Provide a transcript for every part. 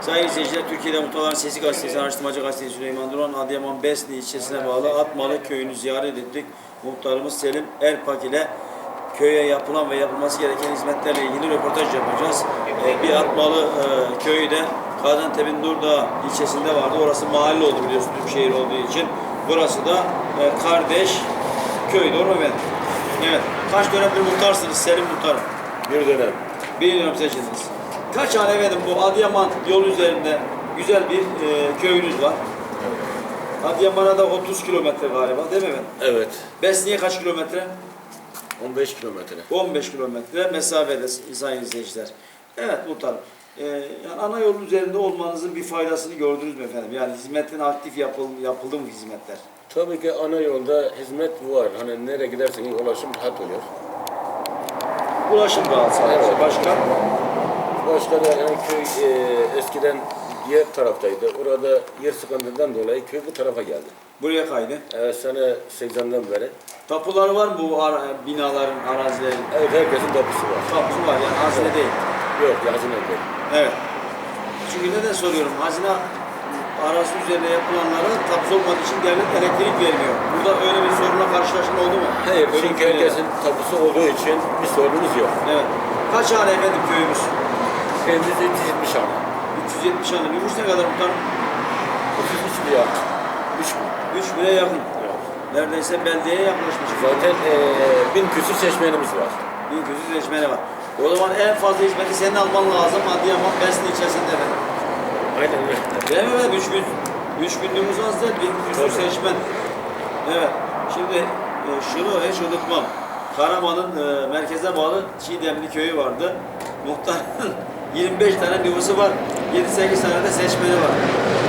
Sayın izleyiciler, Türkiye'de Muhtarların Sesi Gazetesi, Araştırmacı Gazetesi Süleyman Duran, Adıyaman Besni ilçesine bağlı Atmalı köyünü ziyaret ettik. Muhtarımız Selim Erpak ile köye yapılan ve yapılması gereken hizmetlerle ilgili röportaj yapacağız. Ee, bir Atmalı e, köyü de Gaziantep'in Durdağ ilçesinde vardı. Orası mahalle oldu biliyorsunuz şehir olduğu için. Burası da e, kardeş köy, doğru mu efendim? Evet. Kaç dönemdir muhtarsınız Selim Muhtarım? Bir dönem. Bir dönem seçildiniz. Kaç hane efendim bu Adıyaman yolu üzerinde güzel bir e, köyünüz var. Adıyaman'a da 30 kilometre galiba değil mi efendim? Evet. Besni'ye kaç kilometre? 15 kilometre. 15 kilometre mesafede sayın izleyiciler. Evet muhtarım. E, yani ana yolun üzerinde olmanızın bir faydasını gördünüz mü efendim? Yani hizmetin aktif yapıl, yapıldı mı hizmetler? Tabii ki ana yolda hizmet var. Hani nereye giderseniz ulaşım rahat oluyor. Ulaşım rahat sadece. Evet. Başka? Başka da yani köy e, eskiden diğer taraftaydı. Orada yer sıkıntından dolayı köy bu tarafa geldi. Buraya kaydı. Evet sene 80'den beri. Tapuları var mı bu ara, binaların, arazilerin? Evet herkesin tapusu var. Tapusu var yani hazine değil. Yok yazın evde. Evet. Çünkü neden soruyorum? Hazine arazi üzerine yapılanlara tapusu olmadığı için devlet elektrik vermiyor. Burada öyle bir sorunla karşılaşma oldu mu? Hayır çünkü herkesin tapusu olduğu için bir sorunumuz yok. Evet. Kaç hane efendim köyümüz? Köyümüz 370 hane. 370 hane. Nüfus ne kadar muhtarım? 33 bir yer. 3 3 bine yakın. Neredeyse beldiyeye yaklaşmış. Zaten e, bin küsur seçmenimiz var. Bir küsur seçmeni var. O zaman en fazla hizmeti senin alman lazım Adıyaman Besni ilçesinde efendim. Aynen öyle. Değil mi efendim? 3000 3000 nüfus az değil, bin küsur Tabii. seçmen. Evet. Şimdi e, şunu hiç unutmam. Karaman'ın e, merkeze bağlı Çiğdemli köyü vardı. Muhtarın 25 tane nüfusu var. 7-8 tane de seçmeni var.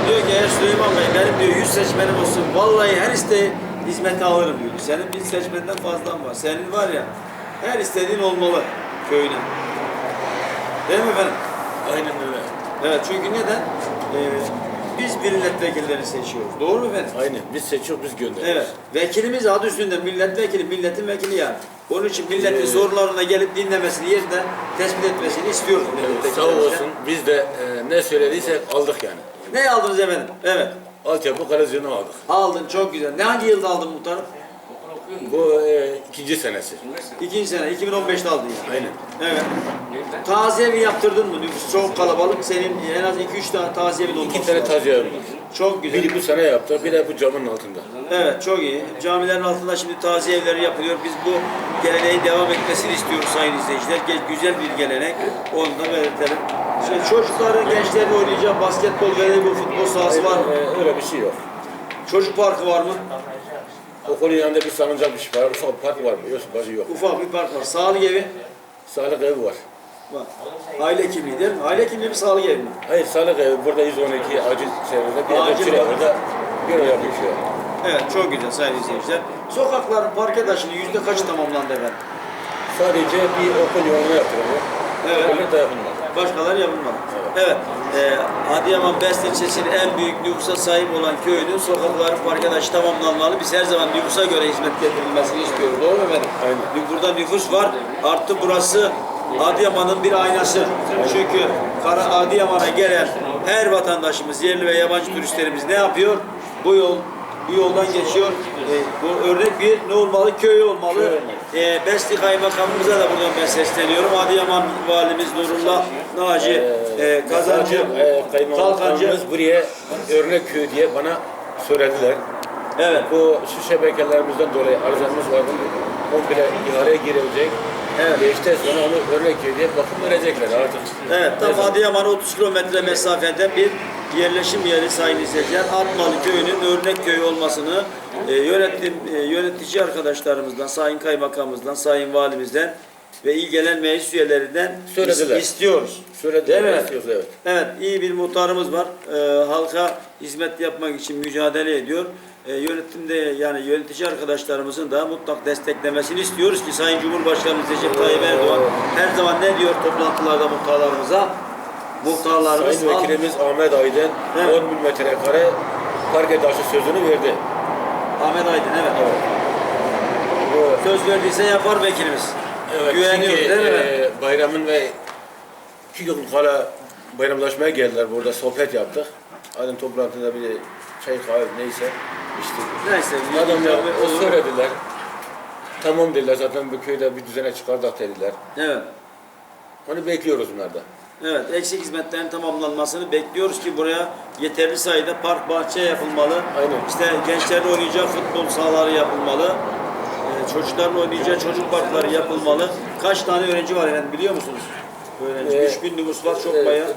Diyor ki eğer Süleyman Bey benim diyor 100 seçmenim olsun. Vallahi her isteği hizmete alırım diyor. Senin bir seçmenden fazlan var. Senin var ya her istediğin olmalı köyüne. Değil mi efendim? Aynen öyle. Evet çünkü neden? Ee, biz milletvekilleri seçiyoruz. Doğru mu efendim? Aynen. Biz seçiyoruz, biz gönderiyoruz. Evet. Vekilimiz adı üstünde milletvekili, milletin vekili yani. Onun için milletin Ee, sorunlarına gelip dinlemesini, yerinde tespit etmesini istiyoruz. Sağ milletvekillerimizden. olsun. Biz de e, ne söylediysek aldık yani. Ne aldınız efendim? Evet. Altyapı karazyonu aldık. Aldın çok güzel. Ne hangi yılda aldın muhtarım? Bu e, ikinci senesi. İkinci sene, 2015'te aldın yani. Aynen. Evet. Taziye evi yaptırdın mı? Nüfus çok kalabalık. Senin en az 2-3 tane taziye evi olması İki tane taziye var. Çok güzel. Biri bu sene yaptı, bir de bu camın altında. Evet çok iyi. Camilerin altında şimdi taziye evleri yapılıyor. Biz bu geleneğin devam etmesini istiyoruz sayın izleyiciler. Ge- Güzel bir gelenek. Onu da belirtelim. Şimdi çocukların, gençlerin oynayacağı basketbol, voleybol, futbol sahası var mı? E, öyle bir şey yok. Çocuk parkı var mı? Okulun yanında bir salıncak bir şey var, ufak bir park var mı? Yok, bazı yok. Ufak bir park var. Sağlık evi Sağlık evi var. var. Aile kimliği değil mi? Aile kimliği mi sağlık evi mi? Hayır, sağlık evi burada 112 acil çevrede bir Acil kira var. orada bir oya geçiyor. Evet çok güzel sayın izleyiciler. Sokakların parke taşının yüzde kaçı tamamlandı efendim? Sadece bir okul yoluna yaptırılıyor. Evet. Öyle de yapılmadı. Başkaları yapılmadı. Evet. Ee, Adıyaman Best ilçesinin en büyük nüfusa sahip olan köyünün sokakları parke taşı tamamlanmalı. Biz her zaman nüfusa göre hizmet getirilmesini istiyoruz. Doğru mu efendim? Aynen. Burada nüfus var. Artı burası Adıyaman'ın bir aynası. Çünkü Kara Adıyaman'a gelen her vatandaşımız, yerli ve yabancı turistlerimiz ne yapıyor? Bu yol bu yoldan geçiyor. Ee, bu örnek bir ne olmalı? Köy olmalı. Ee, Besli Kaymakamımıza da buradan ben sesleniyorum. Adıyaman Valimiz Nurullah Naci e, Kazancı e, Kalkancı. buraya örnek köy diye bana söylediler. Evet. Bu su şebekelerimizden dolayı arızamız vardı. Komple ihaleye girilecek. Evet. Geçten sonra onu örnek köy diye bakım verecekler artık. Evet, tam Adıyaman'a 30 kilometre mesafede bir yerleşim yeri sayın izleyiciler. Atmalı köyünün örnek köy olmasını e, yönetim e, yönetici arkadaşlarımızdan, sayın kaymakamımızdan, sayın valimizden ve il gelen meclis üyelerinden Söylediler. is- istiyoruz. Söylediler, Değil mi? istiyoruz, evet. Evet, iyi bir muhtarımız var. Ee, halka hizmet yapmak için mücadele ediyor. Ee, yönetimde yani yönetici arkadaşlarımızın da mutlak desteklemesini istiyoruz ki Sayın Cumhurbaşkanımız Recep Tayyip Erdoğan her zaman ne diyor toplantılarda muhtarlarımıza? Muhtarlarımız Sayın Vekilimiz Ahmet Aydın Evet. 10 bin metrekare park etaşı sözünü verdi. Ahmet Aydın evet. Bu, Söz verdiyse yapar vekilimiz. evet, Güveniyoruz çünkü, değil mi? e, bayramın ve iki gün kala bayramlaşmaya geldiler. Burada sohbet yaptık. Aynen toplantıda bir çay kahve neyse içtik. Neyse. Adamlar o söylediler. Tamam dediler zaten bu köyde bir düzene çıkardık dediler. Evet. Onu bekliyoruz bunlardan. Evet, eksik hizmetlerin tamamlanmasını bekliyoruz ki buraya yeterli sayıda park, bahçe yapılmalı. Aynen. İşte gençlerin oynayacağı futbol sahaları yapılmalı. Ee, çocukların oynayacağı çocuk parkları yapılmalı. Kaç tane öğrenci var efendim biliyor musunuz? Öğrenci. Ee, 3000 nüfus var çok Ee, bayağı.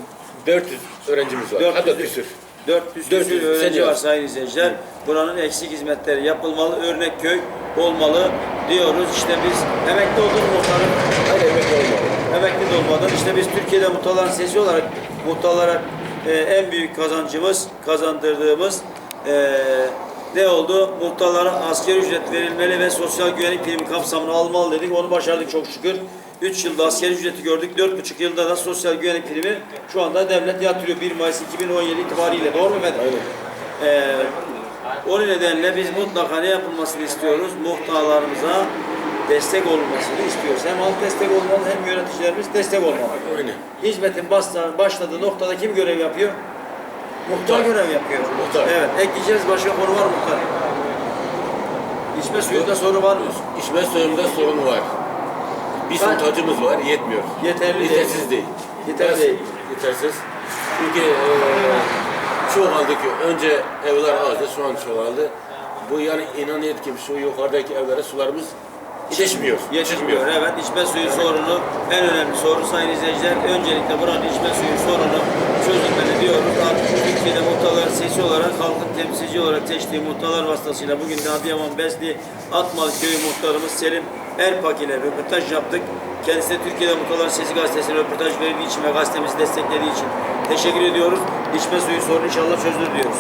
400 öğrencimiz var. 400 Hatta küsür. 400 400 küsur öğrenci var sayın izleyiciler. Buranın eksik hizmetleri yapılmalı. Örnek köy olmalı diyoruz. İşte biz emekli olduk muhtarım. Hayır emekli olmalı. Emekli de olmadan işte biz Türkiye'de muhtarların sesi olarak muhtarlara e, en büyük kazancımız, kazandırdığımız e, ne oldu? Muhtarlara asgari ücret verilmeli ve sosyal güvenlik primi kapsamını almalı dedik. Onu başardık çok şükür. 3 yılda asgari ücreti gördük. 4,5 yılda da sosyal güvenlik primi şu anda devlet yatırıyor 1 Mayıs 2017 itibariyle. Doğru mu efendim? Aynen. Ee, o nedenle biz mutlaka ne yapılmasını istiyoruz? Muhtarlarımıza destek olunmasını istiyoruz. Hem halk destek olmalı hem yöneticilerimiz destek olmalı. Aynen. Hizmetin başla- başladığı noktada kim görev yapıyor? Muhtar Muhtar. görev yapıyor. Muhtar. Evet. Ekleyeceğiz başka konu var muhtar? İçme suyunda soru var mı? İçme suyunda sorun var. Bir sontajımız var, yetmiyor. Yeterli değil. Yetersiz değil. Yeterli Biraz değil. Yetersiz. Çünkü eee çoğaldı ki önce evler azdı, şu an çoğaldı. Bu yani inan et ki şu yukarıdaki evlere sularımız yetişmiyor. Yetişmiyor. Evet. içme suyu sorunu en önemli sorun sayın izleyiciler. Öncelikle buranın içme suyu sorunu çözülmeli diyoruz. Artık Türkiye'de muhtarlar sesi olarak halkın temsilci olarak seçtiği muhtarlar vasıtasıyla bugün de Adıyaman Besli Atmalı Köyü muhtarımız Selim Erpak ile röportaj yaptık. Kendisine Türkiye'de Muhtarlar Sesi gazetesine röportaj verdiği için ve gazetemizi desteklediği için teşekkür ediyoruz. İçme suyu sorunu inşallah çözülür diyoruz.